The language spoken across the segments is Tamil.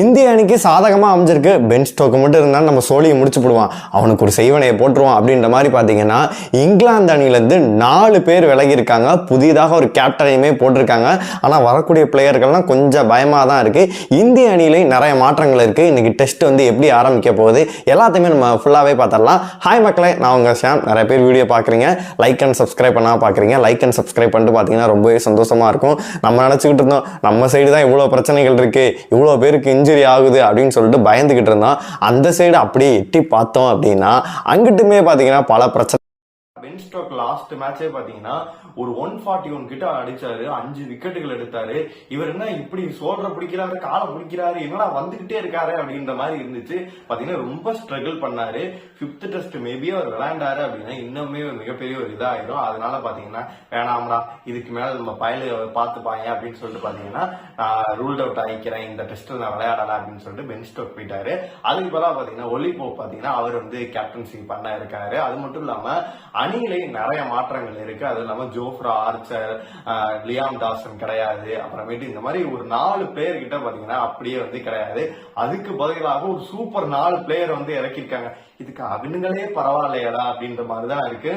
இந்திய அணிக்கு சாதகமாக அமைஞ்சிருக்கு. பென் ஸ்டோக்கு மட்டும் இருந்தால் நம்ம சோழியை முடிச்சு போடுவான். அவனுக்கு ஒரு செய்வனையை போட்டுருவான் அப்படின்ற மாதிரி பார்த்தீங்கன்னா இங்கிலாந்து அணியிலேருந்து நாலு பேர் விலகி இருக்காங்க புதிதாக ஒரு கேப்டனையுமே போட்டிருக்காங்க. ஆனால் வரக்கூடிய பிளேயர்கள்லாம் கொஞ்சம் பயமாக தான் இருக்குது இந்திய அணியிலையும் நிறைய மாற்றங்கள் இருக்குது இன்றைக்கி டெஸ்ட் வந்து எப்படி ஆரம்பிக்க போகுது எல்லாத்தையுமே நம்ம ஃபுல்லாகவே பார்த்துடலாம். ஹாய் மக்களே நான் உங்கள் ஷாம். நிறைய பேர் வீடியோ பார்க்குறீங்க. லைக் அண்ட் சப்ஸ்கிரைப் பண்ணால் பார்க்குறீங்க. லைக் அண்ட் சப்ஸ்கிரைப் பண்ணிட்டு பார்த்தீங்கன்னா ரொம்பவே சந்தோஷமாக இருக்கும். நம்ம நினச்சிக்கிட்டு இருந்தோம் நம்ம சைடு தான் இவ்வளோ பிரச்சனைகள் இருக்குது இவ்வளோ பேருக்கு இன்ஜுரி ஆகுது அப்படின்னு சொல்லிட்டு பயந்துக்கிட்டு இருந்தோம் அந்த சைடு அப்படியே எட்டி பார்த்தோம் அப்படின்னா அங்கிட்டுமே பார்த்தீங்கன்னா பல பிரச்சனை பென் ஸ்டோக் லாஸ்ட் மேட்சே பாத்தீங்கன்னா ஒரு ஒன் ஃபார்ட்டி ஒன் கிட்ட அடிச்சாரு அஞ்சு விக்கெட்டுகள் எடுத்தாரு. இவர் என்ன இப்படி சோல்ற பிடிக்கிறாரு காலை பிடிக்கிறாரு என்னடா வந்துகிட்டே இருக்காரு அப்படின்ற மாதிரி இருந்துச்சு. பாத்தீங்கன்னா ரொம்ப ஸ்ட்ரகிள் பண்ணாரு. பிப்த் டெஸ்ட் மேபி அவர் விளையாண்டாரு அப்படின்னா இன்னுமே மிகப்பெரிய ஒரு இதாயிரும். அதனால பாத்தீங்கன்னா வேணாம்டா இதுக்கு மேல நம்ம பயலு பார்த்துப்பாங்க அப்படின்னு சொல்லிட்டு பாத்தீங்கன்னா நான் ரூல்ட் அவுட் ஆகிக்கிறேன். இந்த டெஸ்ட்ல நான் விளையாடல அப்படின்னு சொல்லிட்டு பென் ஸ்டோக் போயிட்டாரு. அதுக்கு பதிலாக பாத்தீங்கன்னா ஒலிபோ பாத்தீங்கன்னா அவர் வந்து கேப்டன்சி பண்ண இருக்காரு. அது மட்டும் இல்லாம அணியிலே நிறைய மாற்றங்கள் இருக்கு. அது இல்லாம Jofra Archer ah, Liam Dawson கிடையாது. அப்புறமேட்டு இந்த மாதிரி ஒரு நாலு பிளேயர் கிட்ட பாத்தீங்கன்னா அப்படியே வந்து கிடையாது. அதுக்கு பதிலாக ஒரு சூப்பர் நாலு பிளேயர் வந்து இறக்கியிருக்காங்க. இதுக்கு அவனுங்களே பரவாயில்லையடா அப்படின்ற மாதிரி தான் இருக்கு.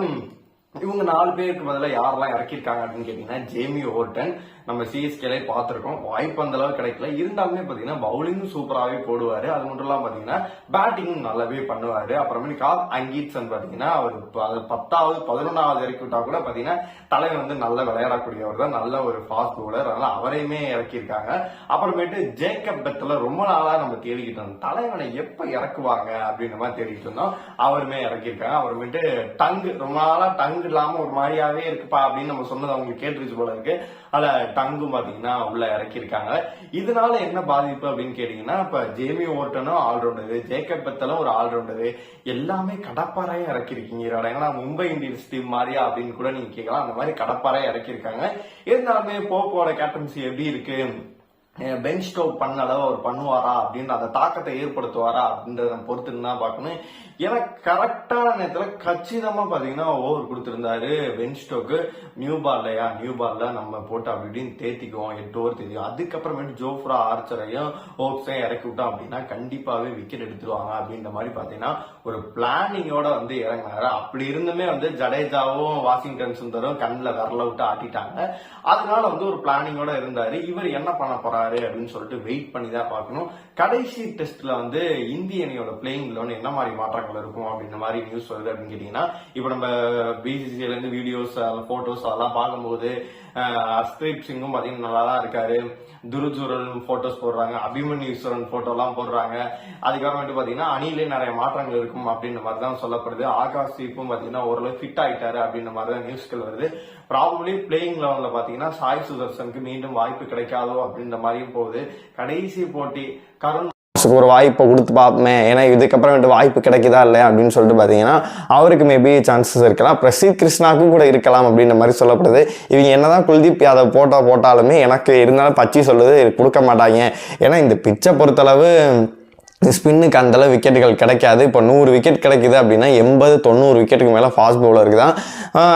இவங்க நாலு பேருக்கு பதிலாக யாரெல்லாம் இறக்கியிருக்காங்க அப்படின்னு கேட்டீங்கன்னா ஜேமி ஹோர்டன். நம்ம சிஎஸ்கேலே பார்த்துருக்கோம். வாய்ப்பு அந்த அளவு கிடைக்கல. இருந்தாலுமே பார்த்தீங்கன்னா பவுலிங்கும் சூப்பராகவே போடுவார். அது மட்டும் இல்லாமல் பார்த்தீங்கன்னா பேட்டிங்கும் நல்லாவே பண்ணுவார். அப்புறமே கால் அங்கீட்ஸன் பார்த்தீங்கன்னா அவர் பத்தாவது பதினொன்றாவது இறக்கி விட்டா கூட பார்த்தீங்கன்னா தலைவர் வந்து நல்ல விளையாடக்கூடியவர் தான். நல்ல ஒரு ஃபாஸ்ட் பவுலர் அதனால அவரையுமே இறக்கியிருக்காங்க. அப்புறமேட்டு ஜேக்கப் பெத்தில் ரொம்ப நாளாக நம்ம தேடிக்கிட்டு இருந்தோம் தலைவனை எப்போ இறக்குவாங்க அப்படின்ற மாதிரி தேடிக்கிட்டு இருந்தோம் அவருமே இறக்கியிருக்காங்க. அப்புறமேட்டு டங்கு. ரொம்ப நாளாக டங்கு இல்லாம ஒரு மாதிரியாவே இருக்குப்பா அப்படின்னு நம்ம சொன்னது அவங்களுக்கு கேட்டுருச்சு போல இருக்கு. அதுல டங்கும் பாத்தீங்கன்னா உள்ள இறக்கியிருக்காங்க. இதனால என்ன பாதிப்பு அப்படின்னு கேட்டீங்கன்னா இப்ப ஜேமி ஓட்டனும் ஆல்ரவுண்டரு ஜேக்கப் பெத்தலும் ஒரு ஆல்ரவுண்டரு எல்லாமே கடப்பாறையும் இறக்கிருக்கீங்க ஏன்னா மும்பை இந்தியன்ஸ் டீம் மாதிரியா அப்படின்னு கூட நீங்க கேட்கலாம். அந்த மாதிரி கடப்பாறையும் இறக்கியிருக்காங்க. இருந்தாலுமே போப்போட கேப்டன்சி எப்படி இருக்கு? பெஞ்ச் பென் ஸ்டோக் பண்ண அளவு அவர் பண்ணுவாரா அப்படின்னு அந்த தாக்கத்தை ஏற்படுத்துவாரா அப்படின்றத நம்ம பொறுத்துன்னு தான் பார்க்கணும். ஏன்னா கரெக்டான நேரத்தில் கச்சிதமாக பார்த்தீங்கன்னா ஓவர் கொடுத்துருந்தாரு பென் ஸ்டோக்கு நியூ பால்லையா நியூ பால்ல நம்ம போட்டு அப்படி இப்படின்னு தேத்திக்குவோம். எட்டு ஓவர் தெரியும் அதுக்கப்புறமேட்டு ஜோஃப்ரா ஆர்ச்சரையும் ஹோப்ஸையும் இறக்கி விட்டோம் அப்படின்னா கண்டிப்பாகவே விக்கெட் எடுத்துருவாங்க அப்படின்ற மாதிரி பார்த்தீங்கன்னா ஒரு பிளானிங்கோட வந்து இறங்கினாரு. அப்படி இருந்துமே வந்து ஜடேஜாவும் வாஷிங்டன் சுந்தரும் கண்ணில் விரல விட்டு ஆட்டிட்டாங்க. அதனால வந்து ஒரு பிளானிங்கோட இருந்தாரு. இவர் என்ன பண்ண போறாரு? அப்படின்னு சொல்லிட்டு வெயிட் பண்ணி தான் பார்க்கணும். கடைசி டெஸ்ட்ல வந்து இந்திய அணியோட பிளேயிங் வந்து என்ன மாதிரி மாற்றங்கள் இருக்கும் அப்படின்ற மாதிரி நியூஸ் வருது அப்படின்னு கேட்டீங்கன்னா இப்போ நம்ம பிசிசில இருந்து வீடியோஸ் போட்டோஸ் அதெல்லாம் பார்க்கும்போது அஸ்தீப் சிங்கும் பார்த்தீங்கன்னா நல்லா தான் இருக்காரு. துருஜூரன் போட்டோஸ் போடுறாங்க அபிமன்யுஸ்வரன் ஈஸ்வரன் எல்லாம் போடுறாங்க. அதுக்கப்புறமேட்டு பார்த்தீங்கன்னா அணிலே நிறைய மாற்றங்கள் இருக்கும் அப்படின்ற மாதிரி தான் சொல்லப்படுது. ஆகாஷ் தீப்பும் பார்த்தீங்கன்னா ஓரளவு ஃபிட் ஆயிட்டாரு அப்படின்ற மாதிரி தான் நியூஸ்கள் வருது. ப்ராபப்ளி பிளேயிங் லெவலில் பார்த்தீங்கன்னா சாய் சுதர்சனுக்கு மீண்டும் வாய்ப்பு கிடைக்காதோ அப்படின்ற மாதிரியும் போகுது. கடைசி போட்டி கருண் ஒரு வாய்ப்பை கொடுத்து பார்ப்போமே. ஏன்னா இதுக்கப்புறமேட்டு வாய்ப்பு கிடைக்குதா இல்லையா அப்படின்னு சொல்லிட்டு பார்த்தீங்கன்னா அவருக்கு மேபி சான்சஸ் இருக்கலாம். பிரசீத் கிருஷ்ணாக்கும் கூட இருக்கலாம் அப்படின்ற மாதிரி சொல்லப்படுது. இவங்க என்னதான் குல்தீப் யாதவ் போட்டா போட்டாலுமே எனக்கு இருந்தாலும் பச்சி சொல்லுது கொடுக்க மாட்டாங்க. ஏன்னா இந்த பிச்சை பொறுத்தளவு ஸ்பின்னுக்கு அந்தளவு விக்கெட்டுகள் கிடைக்காது. இப்போ நூறு விக்கெட் கிடைக்குது அப்படின்னா எண்பது தொண்ணூறு விக்கெட்டுக்கு மேலே ஃபாஸ்ட் பவுலருக்கு தான்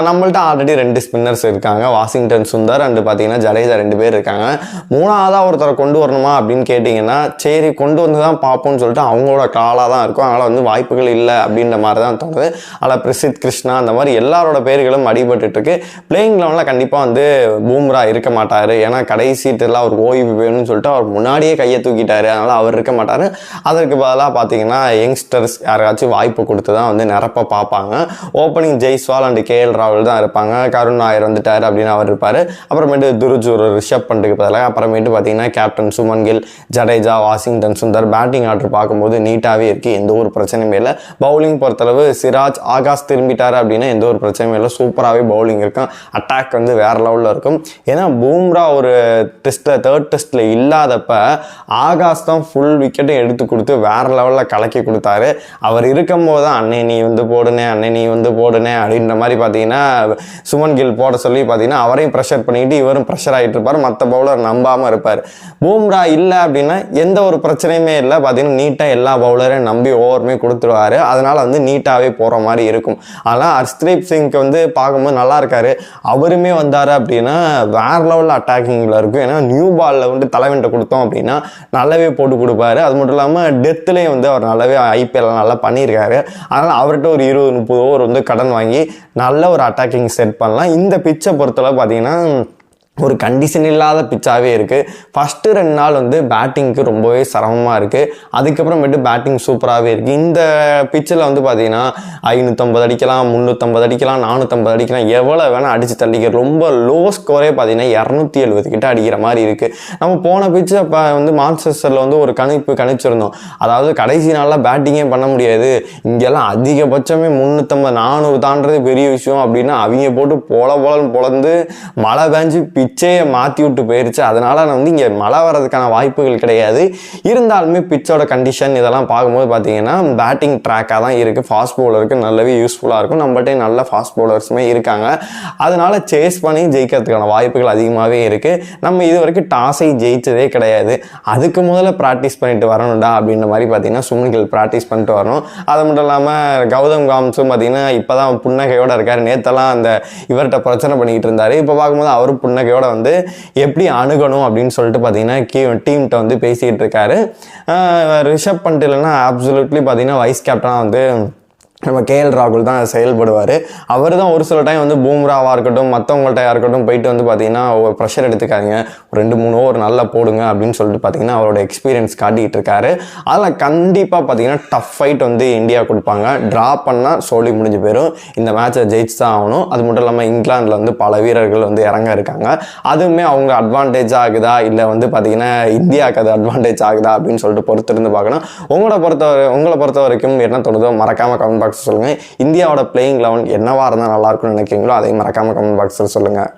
நம்மள்ட்ட ஆல்ரெடி ரெண்டு ஸ்பின்னர்ஸ் இருக்காங்க. வாஷிங்டன் சுந்தர் அண்டு பார்த்தீங்கன்னா ஜடேஜா ரெண்டு பேர் இருக்காங்க. மூணாவதாக ஒருத்தரை கொண்டு வரணுமா அப்படின்னு கேட்டிங்கன்னா சரி கொண்டு வந்து தான் பார்ப்போம்னு சொல்லிட்டு அவங்களோட காலாக தான் இருக்கும். அதனால் வந்து வாய்ப்புகள் இல்லை அப்படின்ற மாதிரி தான் தோணுது. அதில் பிரசித் கிருஷ்ணா அந்த மாதிரி எல்லாரோட பேர்களும் அடிபட்டுருக்கு பிளேயிங் லெவனில் கண்டிப்பாக வந்து பூம்ரா இருக்க மாட்டார். ஏன்னா கடைசி டெல்லாம் அவர் ஓய்வு வேணும்னு சொல்லிட்டு அவர் முன்னாடியே கையை தூக்கிட்டார். அதனால் அவர் இருக்க மாட்டார். அதற்கு பதிலாக பார்த்தீங்கன்னா யங்ஸ்டர்ஸ் யாராச்சும் வாய்ப்பு கொடுத்து தான் வந்து நிரப்ப பார்ப்பாங்க ஓப்பனிங் ஜெய்ஸ்வால் அண்ட் கேஎல் ராகுல் தான் இருப்பாங்க. கருண் நாயர் வந்துட்டார் அப்படின்னு அவர் இருப்பார். அப்புறமேட்டு துருஜூர் ரிஷப் பண்ட்டுக்கு பதிலாக அப்புறமேட்டு பார்த்தீங்கன்னா captain Shubman Gill Jadeja Washington Sundar batting order பார்க்கும்போது நீட்டாகவே இருக்குது எந்த ஒரு பிரச்சனையுமே இல்லை. பவுலிங் பொறுத்தளவு சிராஜ் ஆகாஷ் திரும்பிட்டார் அப்படின்னா எந்த ஒரு பிரச்சனையும் இல்லை. சூப்பராகவே பவுலிங் இருக்கும். அட்டாக் வந்து வேறு லெவலில் இருக்கும். ஏன்னா பூம்ரா ஒரு டெஸ்ட்டில் தேர்ட் டெஸ்ட்டில் இல்லாதப்ப ஆகாஷ் தான் ஃபுல் விக்கெட்டும் எடுத்து கொடுத்து கொடுத்து வேற லெவலில் கலக்கி கொடுத்தாரு. அவர் இருக்கும்போது தான் அண்ணே நீ வந்து போடுனே அண்ணே நீ வந்து போடுனே அப்படின்ற மாதிரி பார்த்தீங்கன்னா சுமன் கில் போட சொல்லி பார்த்தீங்கன்னா அவரையும் ப்ரெஷர் பண்ணிட்டு இவரும் ப்ரெஷர் ஆகிட்டு இருப்பார். மற்ற பவுலர் நம்பாமல் இருப்பார். பூம்ரா இல்லை அப்படின்னா எந்த ஒரு பிரச்சனையுமே இல்லை. பார்த்தீங்கன்னா நீட்டாக எல்லா பவுலரையும் நம்பி ஓவருமே கொடுத்துருவாரு. அதனால் வந்து நீட்டாகவே போகிற மாதிரி இருக்கும். ஆனால் ஹர்ஸ்தீப் சிங்க்கு வந்து பார்க்கும்போது நல்லா இருக்காரு. அவருமே வந்தார் அப்படின்னா வேற லெவலில் அட்டாக்கிங்கில் இருக்கும். ஏன்னா நியூ பாலில் வந்து தலைவன்ட்ட கொடுத்தோம் அப்படின்னா நல்லாவே போட்டு கொடுப்பாரு. அது மட்டும் இல்லாமல் டெத்துலேயும் வந்து அவர் நல்லாவே ஐபிஎல் நல்லா பண்ணியிருக்காரு. அதனால் அவர்கிட்ட ஒரு இருபது முப்பது ஓவர் வந்து கடன் வாங்கி நல்ல ஒரு அட்டாக்கிங் செட் பண்ணலாம். இந்த பிச்சை பொறுத்தளவு பார்த்தீங்கன்னா ஒரு கண்டிஷன் இல்லாத பிச்சாகவே இருக்குது ஃபஸ்ட்டு ரெண்டு நாள் வந்து பேட்டிங்க்கு ரொம்பவே சிரமமாக இருக்குது அதுக்கப்புறமேட்டு பேட்டிங் சூப்பராகவே இருக்குது இந்த பிச்சில் வந்து பார்த்தீங்கன்னா ஐநூற்றம்பது அடிக்கலாம் முந்நூற்றம்பது அடிக்கலாம் நானூற்றம்பது அடிக்கலாம் எவ்வளோ வேணால் அடித்து தள்ளிக்க ரொம்ப லோ ஸ்கோரே பார்த்திங்கன்னா இரநூத்தி எழுபது கிட்ட அடிக்கிற மாதிரி இருக்குது நம்ம போன பிச்சு அப்போ வந்து மான்செஸ்டரில் வந்து ஒரு கணிப்பு கணிச்சிருந்தோம். அதாவது கடைசி நாளில் பேட்டிங்கே பண்ண முடியாது. இங்கெல்லாம் அதிகபட்சமே முந்நூற்றம்பது நானூறு தாண்டது பெரிய விஷயம் அப்படின்னா அவங்க போட்டு பொல பொலன்னு பொழந்து மழை பேஞ்சு பிச்சையை மாற்றி விட்டு போயிருச்சு. அதனால் நான் வந்து இங்கே மழை வர்றதுக்கான வாய்ப்புகள் கிடையாது. இருந்தாலுமே பிச்சோட கண்டிஷன் இதெல்லாம் பார்க்கும்போது பார்த்தீங்கன்னா பேட்டிங் ட்ராக்காக தான் இருக்குது ஃபாஸ்ட் பவுலருக்கு நல்லாவே யூஸ்ஃபுல்லாக இருக்கும். நம்மகிட்ட நல்ல ஃபாஸ்ட் பவுலர்ஸுமே இருக்காங்க. அதனால சேஸ் பண்ணி ஜெயிக்கிறதுக்கான வாய்ப்புகள் அதிகமாகவே இருக்குது நம்ம இது வரைக்கும் டாஸை ஜெயிச்சதே கிடையாது. அதுக்கு முதல்ல ப்ராக்டிஸ் பண்ணிட்டு வரணும்டா அப்படின்ற மாதிரி பார்த்தீங்கன்னா சுமன்கள் ப்ராக்டிஸ் பண்ணிட்டு வரணும். அது மட்டும் இல்லாமல் கௌதம் காம்ஸும் பார்த்தீங்கன்னா இப்போ தான் புன்னகையோட இருக்கார். நேற்றெல்லாம் அந்த இவர்கிட்ட பிரச்சனை பண்ணிக்கிட்டு இருந்தார். இப்போ பார்க்கும்போது அவரும் புன்னகை புன்னகையோட வந்து எப்படி அணுகணும் அப்படின்னு சொல்லிட்டு பார்த்தீங்கன்னா கீ டீம்கிட்ட வந்து பேசிக்கிட்டு இருக்காரு. ரிஷப் பண்ணிட்டு இல்லைன்னா ஆப்சுலூட்லி பார்த்தீங்கன்னா வைஸ் கேப்டனாக வந்து நம்ம கேஎல் ராகுல் தான் செயல்படுவார். அவர் தான் ஒரு சில டைம் வந்து பூம்ராவாக இருக்கட்டும் மற்றவங்கள்ட்ட இருக்கட்டும் போயிட்டு வந்து பார்த்தீங்கன்னா ஒரு ப்ரெஷர் எடுத்துக்காதீங்க. ஒரு ரெண்டு மூணு ஓவர் நல்லா போடுங்க அப்படின்னு சொல்லிட்டு பார்த்தீங்கன்னா அவரோட எக்ஸ்பீரியன்ஸ் காட்டிக்கிட்டு இருக்காரு. அதில் கண்டிப்பாக பார்த்தீங்கன்னா டஃப் ஃபைட் வந்து இந்தியா கொடுப்பாங்க. ட்ரா பண்ணால் சோழி முடிஞ்சு போயிடும் இந்த மேட்சை ஜெயிச்சு தான் ஆகணும். அது மட்டும் இல்லாமல் இங்கிலாந்தில் வந்து பல வீரர்கள் வந்து இறங்க இருக்காங்க. அதுவுமே அவங்க அட்வான்டேஜ் ஆகுதா? இல்லை வந்து பார்த்தீங்கன்னா இந்தியாவுக்கு அது அட்வான்டேஜ் ஆகுதா? அப்படின்னு சொல்லிட்டு பொறுத்திருந்து பார்க்கணும். உங்களோட பொறுத்தவரை உங்களை பொறுத்த வரைக்கும் என்ன தோணுதோ மறக்காமல் கமெண்ட் பாக்ஸில் சொல்லுங்கள் இந்தியாவோட பிளேயிங் லெவன் என்னவா இருந்தால் நல்லாயிருக்கும்னு நினைக்கிறீங்களோ அதையும் மறக்காமல் கமெண்ட் பாக்ஸில் சொல்லுங்கள்